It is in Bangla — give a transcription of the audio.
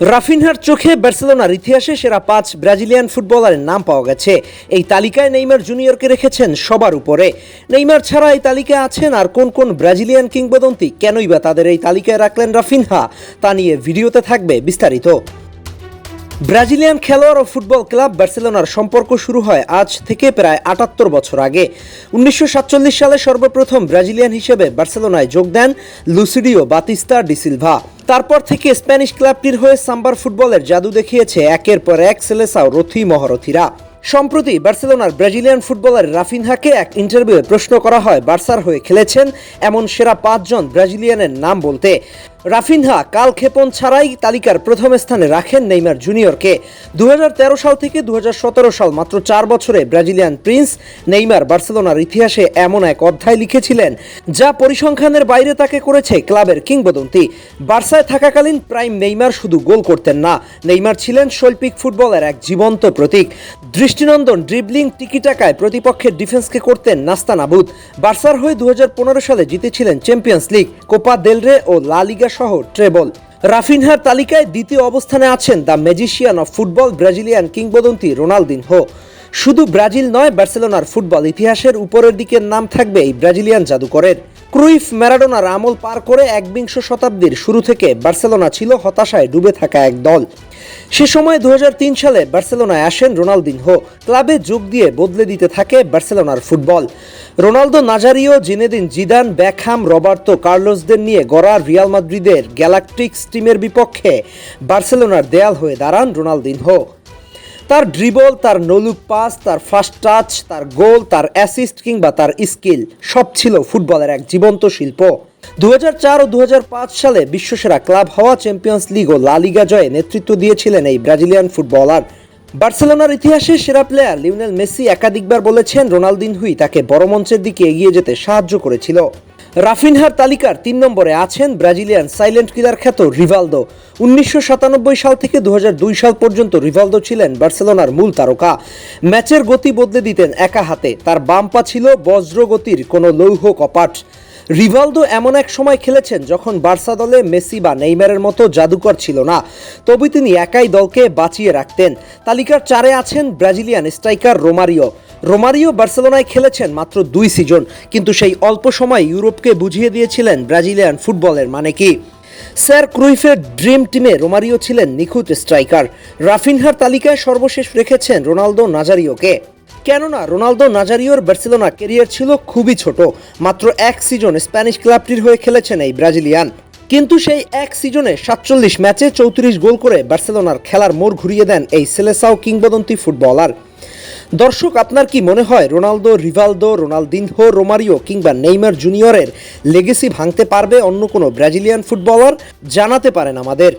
রাফিনহার চোখে বার্সেলোনার ইতিহাসে সেরা পাঁচ ব্রাজিলিয়ান ফুটবলারের নাম পাওয়া গেছে। এই তালিকায় নেইমার জুনিয়রকে রেখেছেন সবার উপরে। নেইমার ছাড়া এই তালিকায় আছেন আর কোন কোন ব্রাজিলিয়ান কিংবদন্তি? কেনই বা তাদের এই তালিকায় রাখলেন রাফিনহা? তা নিয়ে ভিডিওতে থাকবে বিস্তারিত। ব্রাজিলিয়ান খেলোয়াড় ও ফুটবল ক্লাব বার্সেলোনার সম্পর্ক শুরু হয় আজ থেকে প্রায় আটাত্তর বছর আগে। উনিশশো সাতচল্লিশ সালে সর্বপ্রথম ব্রাজিলিয়ান হিসেবে বার্সেলোনায় যোগ দেন লুসিডিও বাতিস্তা ডিসিলভা তারপর থেকে স্প্যানিশ ক্লাবটির হয়ে সাম্বার ফুটবলের জাদু দেখিয়েছে একের পর এক সেলেসাও রথি মহারথীরা। সম্প্রতি বার্সেলোনার ব্রাজিলিয়ান ফুটবলার রাফিনহাকে এক ইন্টারভিউয়ে প্রশ্ন করা হয়, বার্সার হয়ে খেলেছেন এমন সেরা পাঁচজন ব্রাজিলিয়ানের নাম বলতে। রাফিনহা কাল ক্ষেপণ ছাড়াই তালিকার প্রথম স্থানে রাখেন নেইমার জুনিয়রকে। দুহাজার তেরো সাল থেকে দুহাজার সতেরো সাল মাত্র চার বছরে ব্রাজিলিয়ান প্রিন্স নেইমার বার্সেলোনার ইতিহাসে এমন এক অধ্যায় লিখেছিলেন, যা পরিসংখ্যানের বাইরে তাকে করেছে ক্লাবের কিংবদন্তি। বার্সায় থাকাকালীন প্রাইম নেইমার শুধু গোল করতেন না, নেইমার ছিলেন শৈল্পিক ফুটবলের এক জীবন্ত প্রতীক। দৃষ্টিনন্দন ড্রিবলিং টিকিটাকায় প্রতিপক্ষের ডিফেন্সকে করতেন নাস্তানাবুদ। বার্সার হয়ে দু হাজার পনেরো সালে জিতেছিলেন Champions League, Copa del Rey ও লা লিগা সহ ট্রেবল। রাফিনহার তালিকায় দ্বিতীয় অবস্থানে আছেন the magician of football Brazilian কিংবদন্তি রোনালদিন হো শুধু ব্রাজিল নয়, বার্সেলোনার ফুটবল ইতিহাসের উপরের দিকের নাম থাকবে এই ব্রাজিলিয়ান জাদুকরের। ক্রুইফ ম্যারাডোনার আমল পার করে একবিংশ শতাব্দীর শুরু থেকে বার্সেলোনা ছিল হতাশায় ডুবে থাকা এক দল। সে সময় দু হাজার তিন সালে বার্সেলোনায় আসেন রোনালদিনহো। ক্লাবে যোগ দিয়ে বদলে দিতে থাকে বার্সেলোনার football. Ronaldo Nazario, Zinedine Zidane Beckham Roberto কার্লোসদের নিয়ে গড়া রিয়াল মাদ্রিদের গ্যালাকটিক্স টিমের বিপক্ষে বার্সেলোনার দেয়াল হয়ে দাঁড়ান রোনালদিনহো। তার ড্রিবল তার নলুক পাস তার ফার্স্ট টাচ তার গোল তার অ্যাসিস্ট কিংবা তার স্কিল সব ছিল ফুটবলের এক জীবন্ত শিল্প। দু হাজার চার ও দু হাজার পাঁচ সালে বিশ্বসেরা ক্লাব হওয়া চ্যাম্পিয়ন্স লিগ ও লা লিগা জয়ে নেতৃত্ব দিয়েছিলেন এই ব্রাজিলিয়ান ফুটবলার। বার্সেলোনার ইতিহাসে সেরা প্লেয়ার লিওনেল মেসি একাধিকবার বলেছেন রোনালদিন হুই তাকে বড় মঞ্চের দিকে এগিয়ে যেতে সাহায্য করেছিল। রাফিনহার তালিকার তিন নম্বরে আছেন ব্রাজিলিয়ান সাইলেন্ট কিলার খ্যাত রিভালদো। উনিশশো সাতানব্বই সাল থেকে দু হাজার দুই সাল পর্যন্ত রিভালদো ছিলেন বার্সেলোনার মূল তারকা। ম্যাচের গতি বদলে দিতেন একা হাতে। তার বাম্পা ছিল বজ্রগতির কোনো লৌহ কপাট। রিভালদো এমন এক সময় খেলেছেন যখন বার্সা দলে মেসি বা নেইমারের মতো জাদুকর ছিল না। তবে তিনি একাই দলকে বাঁচিয়ে রাখতেন। তালিকার চারে আছেন ব্রাজিলিয়ান স্ট্রাইকার রোমারিও। রোমারিও বার্সেলোনায় খেলেছেন মাত্র দুই সিজন, কিন্তু সেই অল্প সময় ইউরোপকে বুঝিয়ে দিয়েছিলেন ব্রাজিলিয়ান ফুটবলের মানে কি। স্যার ক্রুইফের ড্রিম টিমে রোমারিও ছিলেন নিখুঁত স্ট্রাইকার। রাফিনহার তালিকায় সর্বশেষ রেখেছেন রোনালদো নাজারিওকে। কেননা, রোনালদো নাজারিওর বার্সেলোনা কেরিয়ার ছিল খুবই ছোট, মাত্র এক সিজন স্প্যানিশ ক্লাবটির হয়ে খেলেছেন এই ব্রাজিলিয়ান। কিন্তু সেই এক সিজনে সাতচল্লিশ ম্যাচে চৌত্রিশ গোল করে বার্সেলোনার খেলার মোড় ঘুরিয়ে দেন এই সেলেসাও কিংবদন্তি ফুটবলার। দর্শক, আপনার কি মনে হয় রোনালদো, রিভালদো, রোনালদিনহো, রোমারিও কিংবা নেইমার জুনিয়রের লেগেসি ভাঙতে পারবে অন্য কোনো ব্রাজিলিয়ান ফুটবলার জানাতে পারেন আমাদের।